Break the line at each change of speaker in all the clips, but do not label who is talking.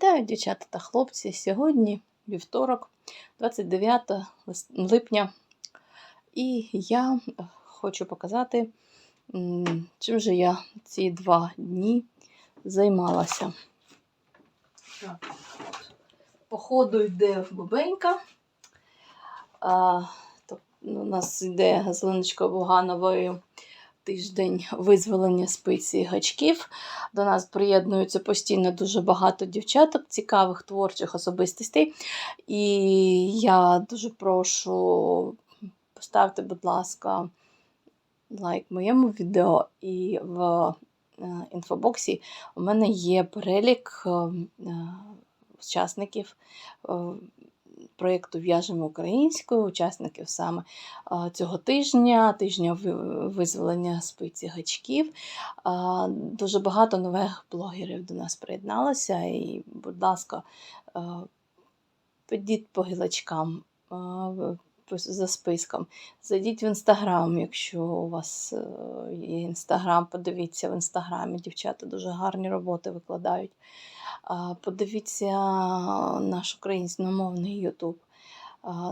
Вітаю, дівчата та хлопці. Сьогодні вівторок, 29 липня, і я хочу показати, чим же я ці два дні займалася. Так, от. По йде бубенька. А, то, ну, у нас йде Зеленочка Бугановою тиждень визволення спиці гачків. До нас приєднуються постійно дуже багато дівчаток, цікавих творчих особистостей. І я дуже прошу, поставте, будь ласка, лайк моєму відео і в е, інфобоксі у мене є перелік е, учасників е, проєкту В'яжемо українською, учасників саме цього тижня, тижня визволення спиці гачків. Дуже багато нових блогерів до нас приєдналося. І, будь ласка, підіть по гілочкам за списком. Зайдіть в інстаграм, якщо у вас е, є інстаграм, подивіться в інстаграмі. Дівчата дуже гарні роботи викладають. Подивіться наш українськомовний Ютуб.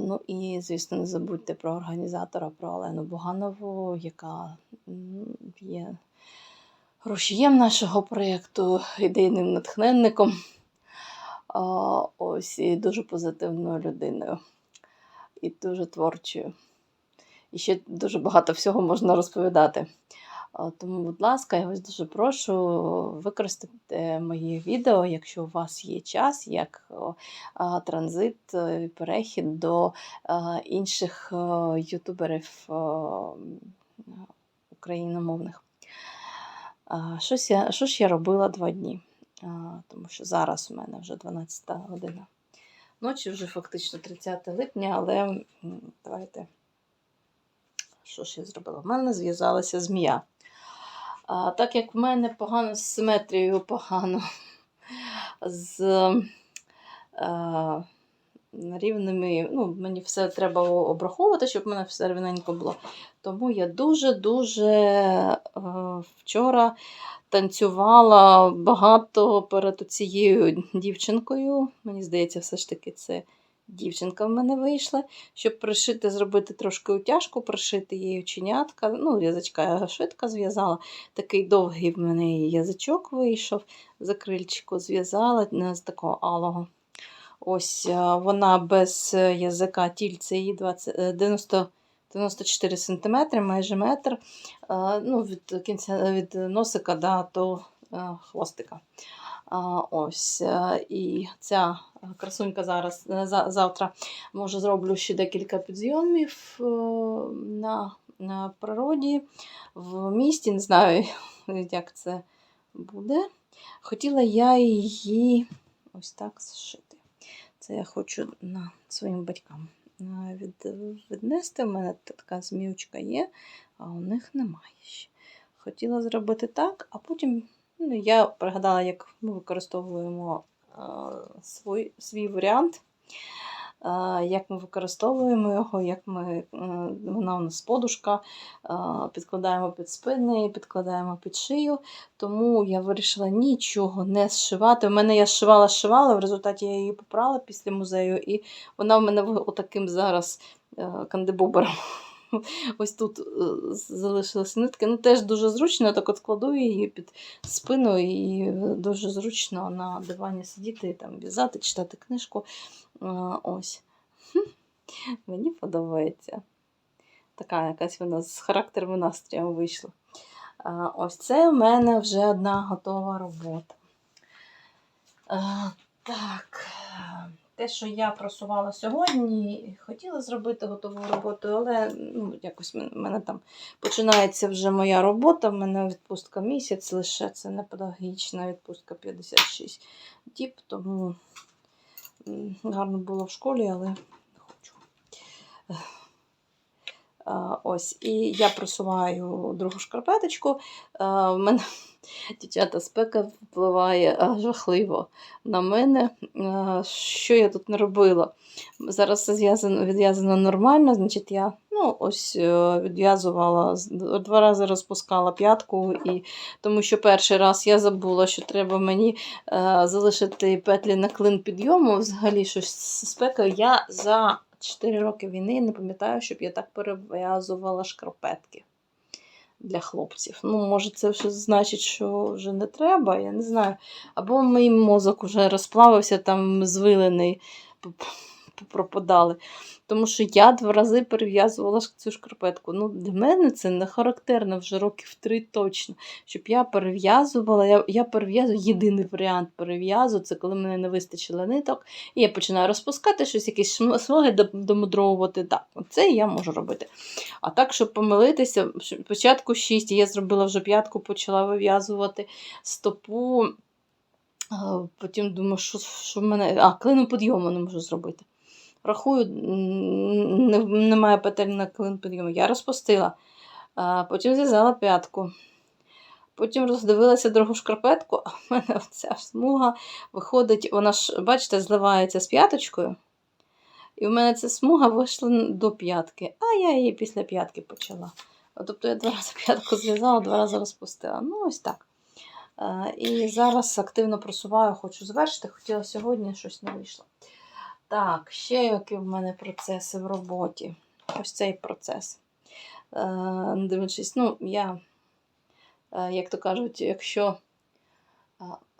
Ну і, звісно, не забудьте про організатора, про Олену Буганову, яка є рушієм нашого проєкту, ідейним натхненником. Ось і дуже позитивною людиною, і дуже творчою. І ще дуже багато всього можна розповідати. Тому, будь ласка, я вас дуже прошу використати мої відео, якщо у вас є час, як транзит, е, перехід до е, інших е, ютуберів україномовних. Що ж я робила два дні? Тому що зараз у мене вже 12 година. Ночі вже фактично 30 липня, але давайте. Що ж я зробила? В мене зв'язалася змія. А, так як в мене погано з симетрією, погано з е, рівними, ну, мені все треба обраховувати, щоб в мене все рівненько було. Тому я дуже-дуже е, вчора танцювала багато перед цією дівчинкою. Мені здається, все ж таки це дівчинка в мене вийшла. Щоб пришити, зробити трошки утяжку, пришити її оченятка. Ну, язичка я швидко зв'язала. Такий довгий в мене язичок вийшов, за зв'язала з такого алого. Ось е, вона без е, язика тільце її 20, е, 90, 94 см, майже метр. Е, Ну, від кінця від носика да, до хвостика. Ось. І ця красунька зараз завтра може зроблю ще декілька підйомів на, на природі, в місті. Не знаю, як це буде. Хотіла я її ось так зшити. Це я хочу на своїм батькам е, від, віднести. У мене така зміючка є, а у них немає ще. Хотіла зробити так, а потім ну, я пригадала, як ми використовуємо е, свій, свій варіант, як ми використовуємо його, як ми, е, вона у нас подушка, е, підкладаємо під спини, підкладаємо під шию. Тому я вирішила нічого не зшивати. У мене я зшивала, шивала в результаті я її попрала після музею, і вона в мене отаким зараз е, кандибобером. Ось тут е, залишилися нитки. Ну, теж дуже зручно, так от кладу її під спину, і дуже зручно на дивані сидіти, там, в'язати, читати книжку. Е, Ось. Мені подобається. Така якась вона з характером і настроєм вийшла. Ось це в мене вже одна готова робота. Так, те, що я просувала сьогодні, хотіла зробити готову роботу, але ну, якось в мене там починається вже моя робота. В мене відпустка місяць лише це не педагогічна відпустка 56 діб, тому гарно було в школі, але не хочу. Ось, і я просуваю другу шкарпеточку. В мене дівчата спека впливає жахливо на мене. Що я тут не робила? Зараз зв'язано, відв'язано нормально, значить, я ну, ось е, відв'язувала, два рази розпускала п'ятку, і, тому що перший раз я забула, що треба мені е, залишити петлі на клин підйому. Взагалі щось з спекою. Я за 4 роки війни не пам'ятаю, щоб я так перев'язувала шкарпетки для хлопців. Ну, може, це вже значить, що вже не треба, я не знаю. Або мій мозок вже розплавився, там звилений, пропадали. Тому що я два рази перев'язувала цю шкарпетку. Ну, для мене це не характерно вже років три точно. Щоб я перев'язувала, я, я перев'язую єдиний варіант перев'язу, це коли мене не вистачило ниток, і я починаю розпускати щось, якісь смуги домудровувати. Так, це я можу робити. А так, щоб помилитися, спочатку 6, я зробила вже п'ятку, почала вив'язувати стопу. Потім думаю, що, що в мене. А, клину підйому не можу зробити. Рахую, немає петель на клин підйому. Я розпустила. Потім зв'язала п'ятку. Потім роздивилася другу шкарпетку, а в мене ця смуга виходить, вона ж, бачите, зливається з п'яточкою. І в мене ця смуга вийшла до п'ятки, а я її після п'ятки почала. Тобто я два рази п'ятку зв'язала, два рази розпустила. Ну, ось так. І зараз активно просуваю, хочу завершити. Хотіла сьогодні, щось не вийшло. Так, ще які в мене процеси в роботі. Ось цей процес. Е, Дивлячись, ну, я, е, як то кажуть, якщо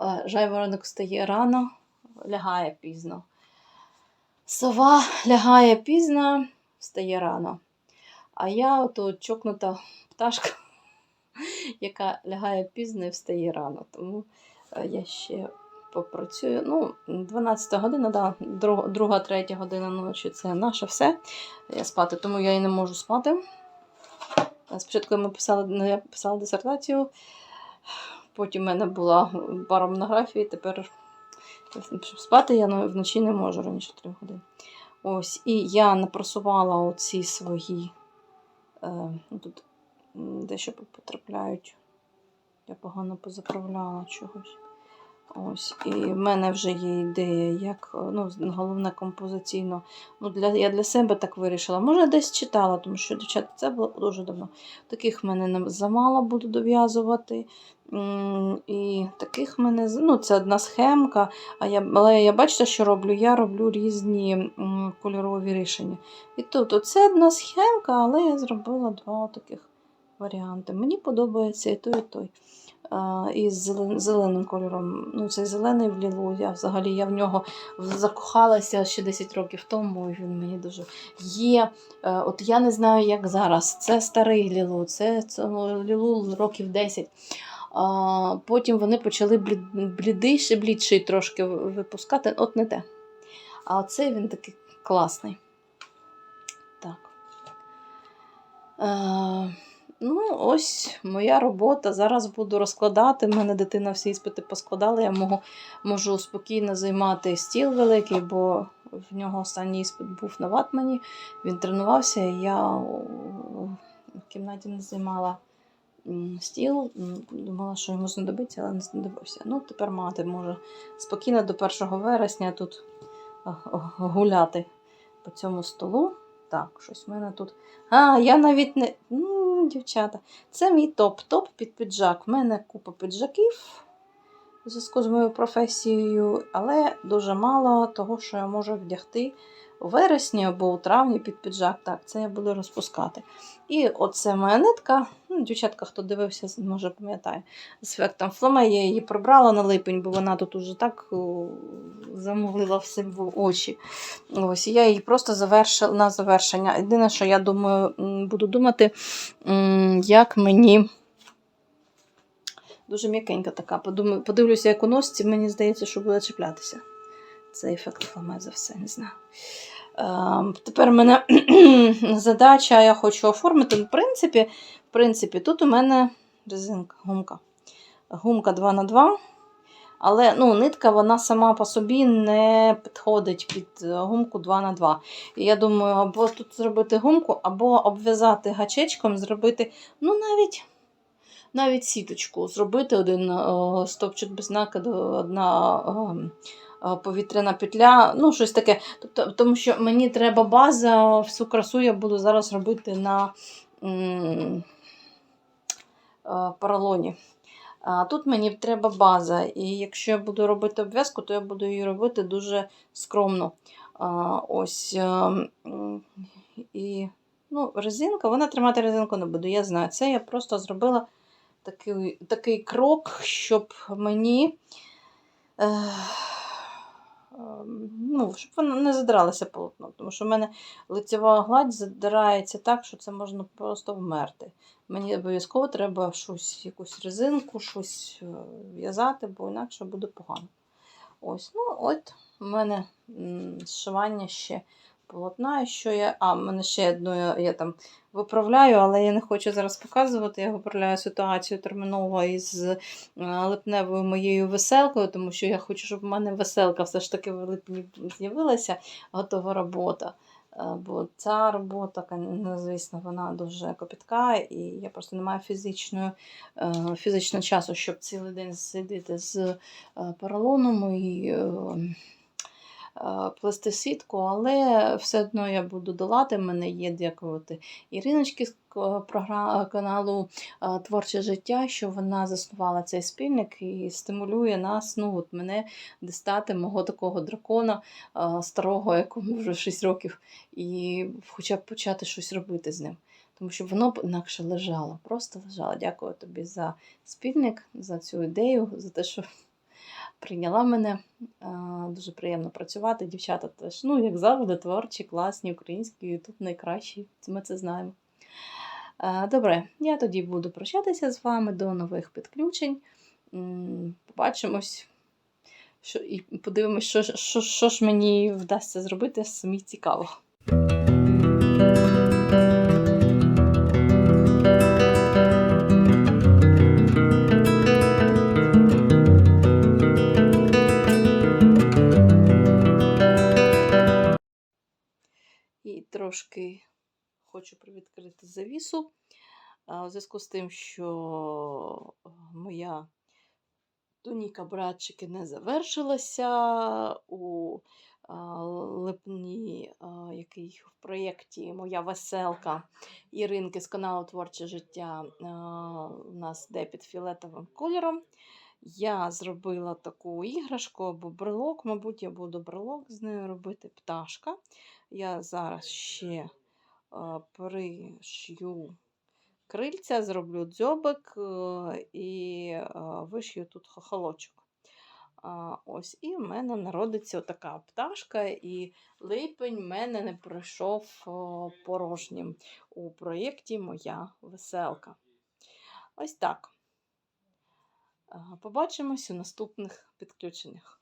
е, жайворонок стає рано, лягає пізно. Сова лягає пізно, встає рано. А я ото чокнута пташка, яка лягає пізно і встає рано. Тому я ще попрацюю. Ну, 12 година, да, друга, друга, третя година ночі це наше все. Я спати, тому я і не можу спати. Спочатку ми писали, ну, я писала дисертацію, потім в мене була пара монографій, тепер спати я вночі не можу раніше 3 години. Ось, і я напросувала оці свої. Е, тут дещо потрапляють. Я погано позаправляла чогось. Ось, і в мене вже є ідея, як е, ну, головне композиційно. Ну, для, я для себе так вирішила. Може, десь читала, тому що дівчата, це було дуже давно. Таких в мене замало буду дов'язувати. І таких в мене, ну, це одна схемка. А я, але я бачите, що роблю? Я роблю різні кольорові рішення. І тут оце одна схемка, але я зробила два таких варіанти. Мені подобається і той, і той. А, і з зелен- зеленим кольором. Ну, цей зелений в лілу. Я взагалі я в нього закохалася ще 10 років тому, і він мені дуже є. Е, От я не знаю, як зараз. Це старий лілу, це, це лілу років 10. А, потім вони почали блід- блідийший, блідший трошки випускати. От не те. А оцей він такий класний. Так. Е, ну, ось моя робота. Зараз буду розкладати. У мене дитина всі іспити поскладала. Я можу, можу спокійно займати стіл великий, бо в нього останній іспит був на ватмані. Він тренувався, і я в кімнаті не займала стіл. Думала, що йому знадобиться, але не знадобився. Ну, тепер мати може спокійно до 1 вересня тут гуляти по цьому столу. Так, щось в мене тут. А, я навіть не. Ну, дівчата, це мій топ-топ під піджак. У мене купа піджаків у зв'язку з моєю професією, але дуже мало того, що я можу вдягти у вересні або у травні під піджак. Так, це я буду розпускати. І оце моя нитка. Ну, дівчатка, хто дивився, може пам'ятає. З ефектом фламе я її прибрала на липень, бо вона тут уже так о, замуглила все в очі. Ось, і я її просто завершила на завершення. Єдине, що я думаю, буду думати, як мені. Дуже м'якенька така. Подумаю, подивлюся, як у носці, мені здається, що буде чіплятися. Це ефект фламе за все, не знаю. Ем, тепер у мене задача, я хочу оформити. В принципі, в принципі, тут у мене резинка, гумка. Гумка 2х2. Але ну, нитка вона сама по собі не підходить під е, гумку 2х2. І я думаю, або тут зробити гумку, або обв'язати гачечком, зробити, ну, навіть. Навіть сіточку зробити один о, стовпчик без накиду, одна о, о, повітряна петля, ну щось таке. Тобто, тому що мені треба база, всю красу я буду зараз робити на м, е, поролоні. А тут мені треба база, і якщо я буду робити обв'язку, то я буду її робити дуже скромно. Ось, е, і, ну, резинка, вона тримати резинку не буде, я знаю. Це я просто зробила такий, такий крок, щоб мені. Ем, ну, щоб воно не задиралося полотно, тому що в мене лицева гладь задирається так, що це можна просто вмерти. Мені обов'язково треба щось, якусь резинку, щось е, в'язати, бо інакше буде погано. Ось, ну, от у мене зшивання ще полотна. Що я... А, мене ще одну я, там виправляю, але я не хочу зараз показувати. Я виправляю ситуацію терміново із е, липневою моєю веселкою, тому що я хочу, щоб в мене веселка все ж таки в липні з'явилася готова робота. Е, Бо ця робота, ну, звісно, вона дуже копітка, і я просто не маю фізичної, е, фізичного часу, щоб цілий день сидіти з поролоном і плести сітку, але все одно я буду долати. Мене є дякувати Іриночки з каналу е, Творче життя, що вона заснувала цей спільник і стимулює нас, ну от мене дістати мого такого дракона е, старого, якому вже 6 років, і хоча б почати щось робити з ним. Тому що воно б інакше лежало, просто лежало. Дякую тобі за спільник, за цю ідею, за те, що прийняла мене. Е, Дуже приємно працювати. Дівчата теж, ну, як завжди, творчі, класні, українські, ютуб найкращий. Це Ми це знаємо. Е, Добре, я тоді буду прощатися з вами до нових підключень. Побачимось. Що, і подивимось, що, що, що ж мені вдасться зробити самі цікаво. Трошки хочу привідкрити завісу. У зв'язку з тим, що е, моя туніка братчики не завершилася у липні, який в проєкті Моя веселка Іринки з каналу Творче життя у нас йде під фіолетовим кольором. Я зробила таку іграшку або брелок, мабуть, я буду брелок з нею робити пташка. Я зараз ще пришью крильця, зроблю дзьобик і вишью тут хохолочок. Ось, і в мене народиться така пташка, і липень в мене не пройшов порожнім у проєкті Моя веселка. Ось так. Побачимось у наступних підключеннях.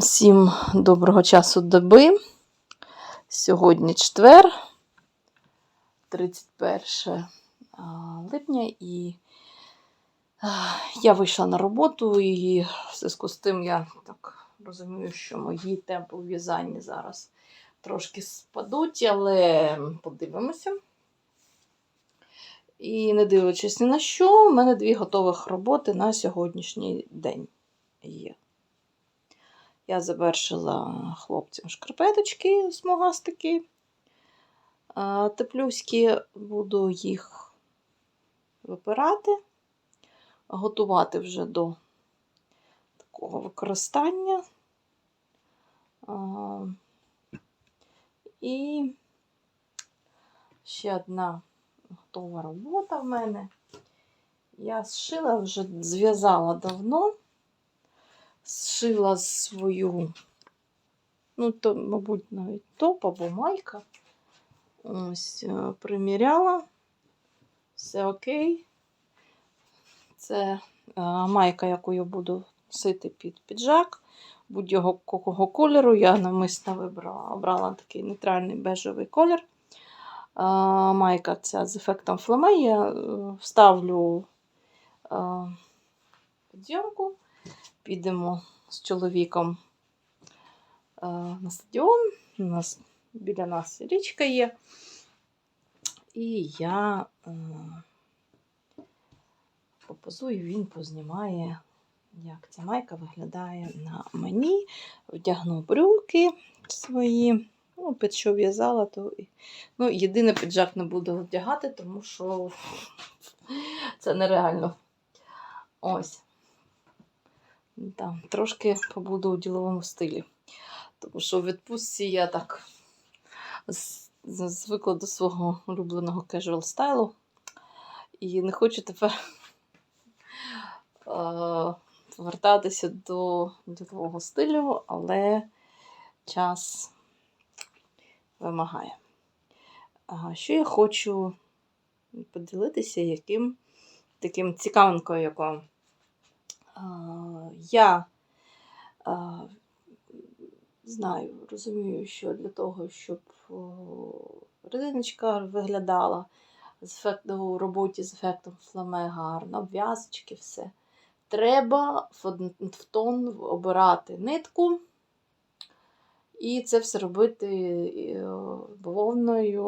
Всім доброго часу доби. Сьогодні четвер, 31 липня, і я вийшла на роботу, і в зв'язку з тим я так розумію, що мої темпи у в'язанні зараз трошки спадуть, але подивимося. І не дивлячись ні на що, в мене дві готових роботи на сьогоднішній день є. Я завершила хлопцям шкарпеточки смугастики. Теплюські буду їх випирати, готувати вже до такого використання. І ще одна готова робота в мене. Я зшила вже зв'язала давно зшила свою, ну, то, мабуть, навіть топ або майка. Ось, е, приміряла. Все окей. Це е, майка, яку я буду носити під піджак. Будь-якого кольору. Я навмисно вибрала обрала такий нейтральний бежевий колір. а, майка ця з ефектом фламе. Я е, вставлю підйомку. Підемо з чоловіком на стадіон. У нас біля нас річка є. І я е, попозую, він познімає, як ця майка виглядає на мені. Вдягну брюки свої. Ну, під що в'язала, то. Ну, єдине піджак не буду вдягати, тому що це нереально. Ось. Там, трошки побуду у діловому стилі. Тому що в відпустці я так звикла до свого улюбленого casual стайлу. І не хочу тепер повертатися до ділового стилю, але час вимагає. Що я хочу поділитися, яким таким цікавинкою, якою я знаю, розумію, що для того, щоб резиночка виглядала з у роботі з ефектом фламе гарно, обв'язочки, все. Треба в, тон обирати нитку. І це все робити бавовною.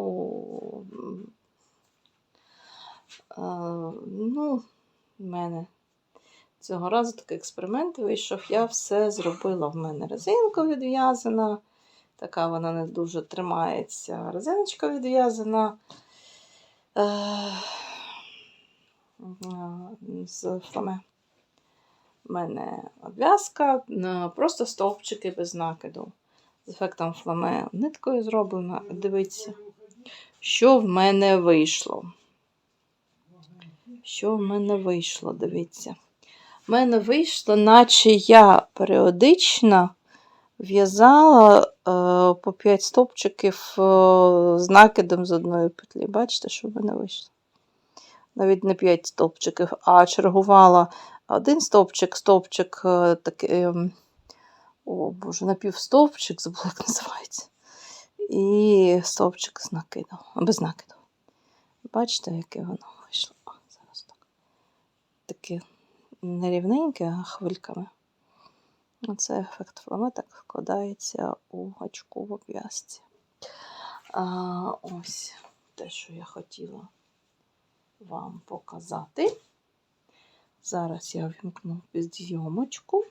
Ну, в мене цього разу такий експеримент вийшов. Я все зробила. В мене резинка відв'язана. Така вона не дуже тримається. Резиночка відв'язана. Е, З фламе. У мене обв'язка, просто стовпчики без накиду. З ефектом фламе ниткою зроблена. Дивіться, що в мене вийшло. Що в мене вийшло, дивіться. В мене вийшло, наче я періодично в'язала е, по 5 стовпчиків е, з накидом з одної петлі. Бачите, що в мене вийшло? Навіть не 5 стовпчиків, а чергувала один стовпчик, стовпчик е, такий, ем, о Боже, напівстовпчик, забула, як називається. І стовпчик з накидом, без накиду. Бачите, яке воно вийшло? О, зараз так. Таке нерівненьке, а хвильками. Оце ефект фламе так вкладається у гачку в обв'язці. Ось те, що я хотіла вам показати. Зараз я вімкну підйомочку.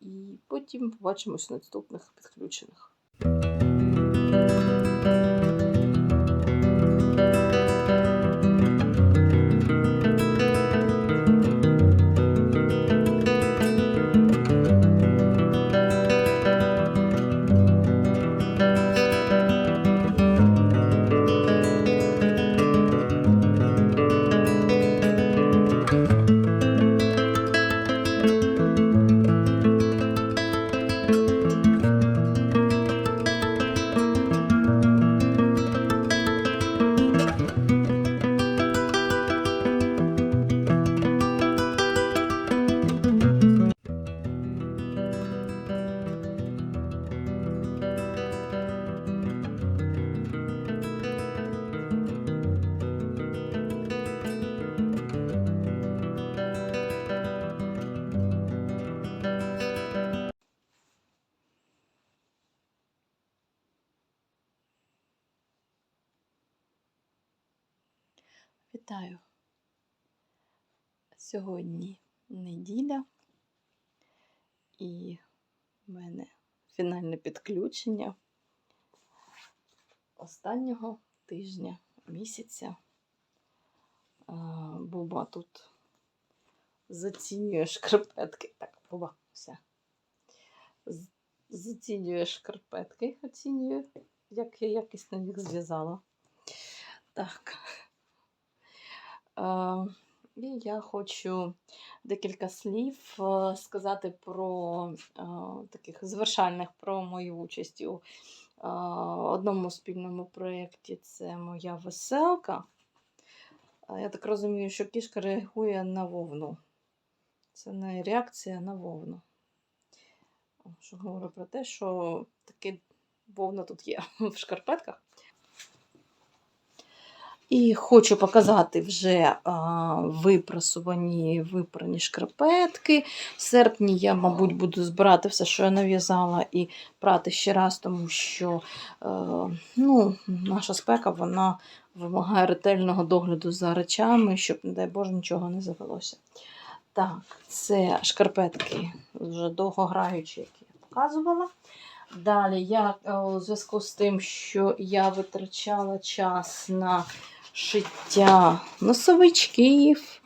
І потім побачимось в наступних підключених. Вітаю! Сьогодні неділя, і в мене фінальне підключення останнього тижня місяця. Буба тут зацінює шкарпетки. Так, Буба, все. Зацінює шкарпетки, оцінює, як я якісно їх зв'язала. Так. І я хочу декілька слів е, сказати про е, таких завершальних про мою участь у е, одному спільному проєкті. Це моя веселка. Я так розумію, що кішка реагує на вовну. Це не реакція на вовну. Що говорю про те, що таки вовна тут є в шкарпетках. І хочу показати вже а, випрасувані випрані шкарпетки. В серпні я, мабуть, буду збирати все, що я нав'язала, і прати ще раз, тому що е, ну, наша спека вона вимагає ретельного догляду за речами, щоб, не дай Боже, нічого не завелося. Так, це шкарпетки вже довгограючі, які я показувала. Далі я е, у зв'язку з тим, що я витрачала час на шиття носовичків,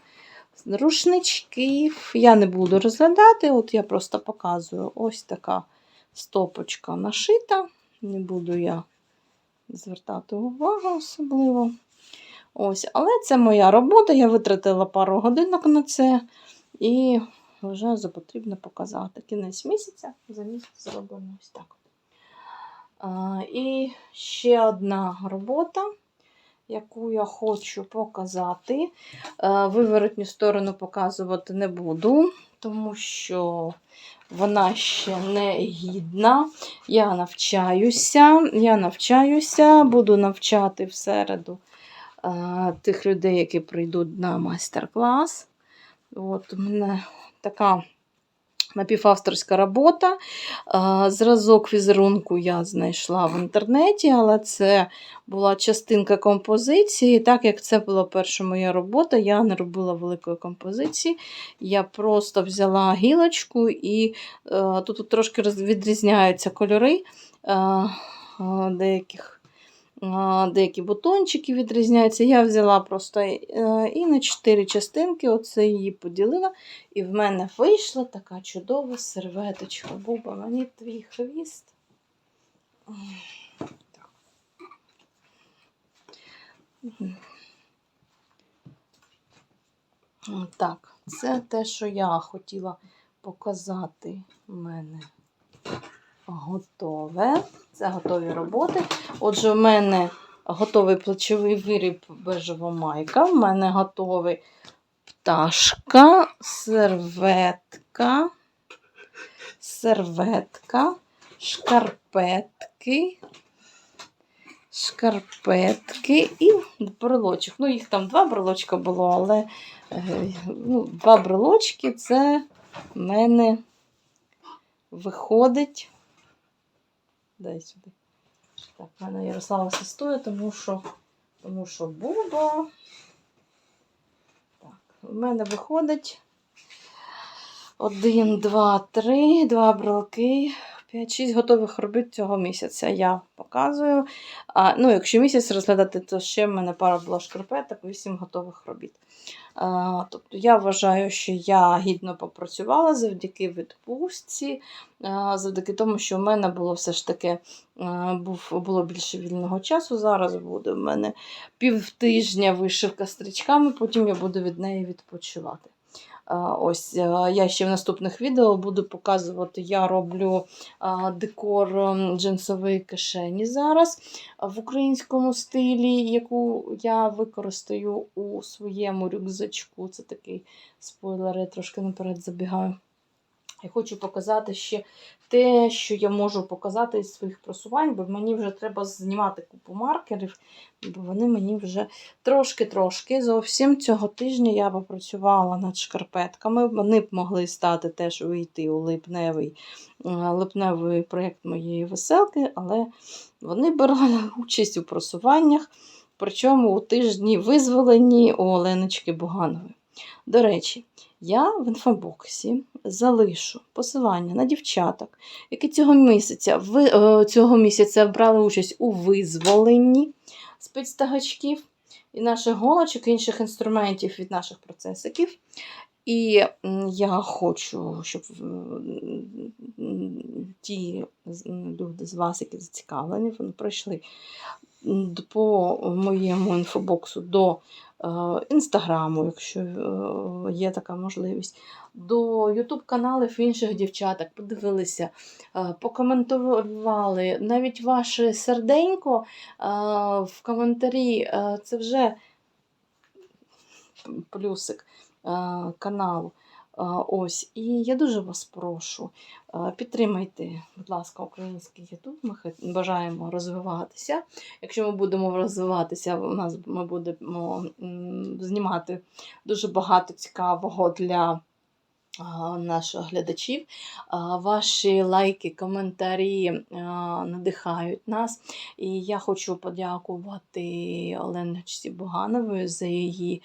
рушничків. Я не буду розглядати, от я просто показую ось така стопочка нашита. Не буду я звертати увагу особливо. Ось, Але це моя робота, я витратила пару годинок на це і вже за потрібно показати. Кінець місяця, за місяць зроблено ось так. А, і ще одна робота, яку я хочу показати. Виворотню сторону показувати не буду, тому що вона ще не гідна. Я навчаюся, я навчаюся, буду навчати в середу тих людей, які прийдуть на майстер-клас. От у мене така напівавторська робота. Зразок візерунку я знайшла в інтернеті, але це була частинка композиції. Так як це була перша моя робота, я не робила великої композиції. Я просто взяла гілочку і е, тут трошки відрізняються кольори е, е, деяких. Деякі бутончики відрізняються. Я взяла просто е, і на 4 частинки оце її поділила. І в мене вийшла така чудова серветочка. Буба, мені твій хвіст. Так, це те, що я хотіла показати в мене готове. Це готові роботи. Отже, в мене готовий плечовий виріб бежева майка. В мене готовий пташка, серветка, серветка, шкарпетки, шкарпетки і брелочок. Ну, їх там два брелочка було, але е, ну, два брелочки це в мене виходить. Дай сюди. Так, в мене Ярослава сестує, тому що, тому що Буба. Так, в мене виходить один, два, три, два брелки, 5-6 готових робіт цього місяця. Я показую. А, ну, якщо місяць розглядати, то ще в мене пара була шкарпеток, 8 готових робіт. А, тобто я вважаю, що я гідно попрацювала завдяки відпустці, а, завдяки тому, що в мене було все ж таки а, був, було більше вільного часу. Зараз буде в мене півтижня вишивка стрічками, потім я буду від неї відпочивати. Ось я ще в наступних відео буду показувати, я роблю декор м, джинсової кишені зараз в українському стилі, яку я використаю у своєму рюкзачку. Це такий спойлер, я трошки наперед забігаю. Я хочу показати ще те, що я можу показати із своїх просувань, бо мені вже треба знімати купу маркерів, бо вони мені вже трошки-трошки. Зовсім цього тижня я попрацювала над шкарпетками. Вони б могли стати теж увійти у липневий, е, липневий проєкт моєї веселки, але вони брали участь у просуваннях, причому у тижні визволені у Оленочки Буганової. До речі, я в інфобоксі залишу посилання на дівчаток, які цього місяця, е, цього місяця брали участь у визволенні спецтагачків і наших голочок, і інших інструментів від наших процесиків. І я хочу, щоб ті люди з вас, які зацікавлені, вони пройшли по моєму інфобоксу до е, інстаграму, якщо е, є така можливість, до ютуб каналів інших дівчаток, подивилися, е, покоментували. Навіть ваше серденько е, в коментарі е, це вже плюсик е, каналу. Ось, і я дуже вас прошу, підтримайте, будь ласка, український Ютуб. Ми бажаємо розвиватися. Якщо ми будемо розвиватися, у нас ми будемо знімати дуже багато цікавого для наших глядачів. Ваші лайки, коментарі надихають нас. І я хочу подякувати Оленочці Буганової за її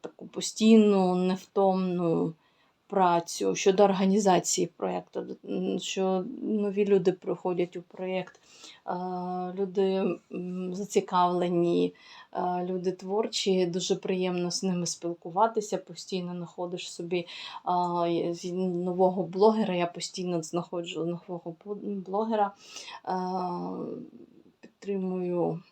таку постійну, невтомну працю щодо організації проєкту, що нові люди приходять у проєкт, люди зацікавлені, люди творчі, дуже приємно з ними спілкуватися, постійно знаходиш собі з- нового блогера, я постійно знаходжу нового блогера, підтримую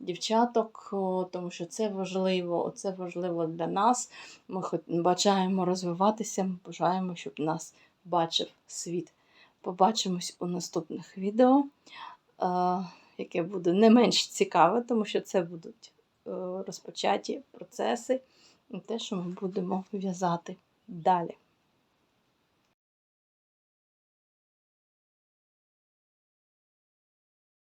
дівчаток, тому що це важливо, це важливо для нас. Ми бажаємо розвиватися, ми бажаємо, щоб нас бачив світ. Побачимось у наступних відео, яке буде не менш цікаве, тому що це будуть розпочаті процеси, і те, що ми будемо в'язати далі.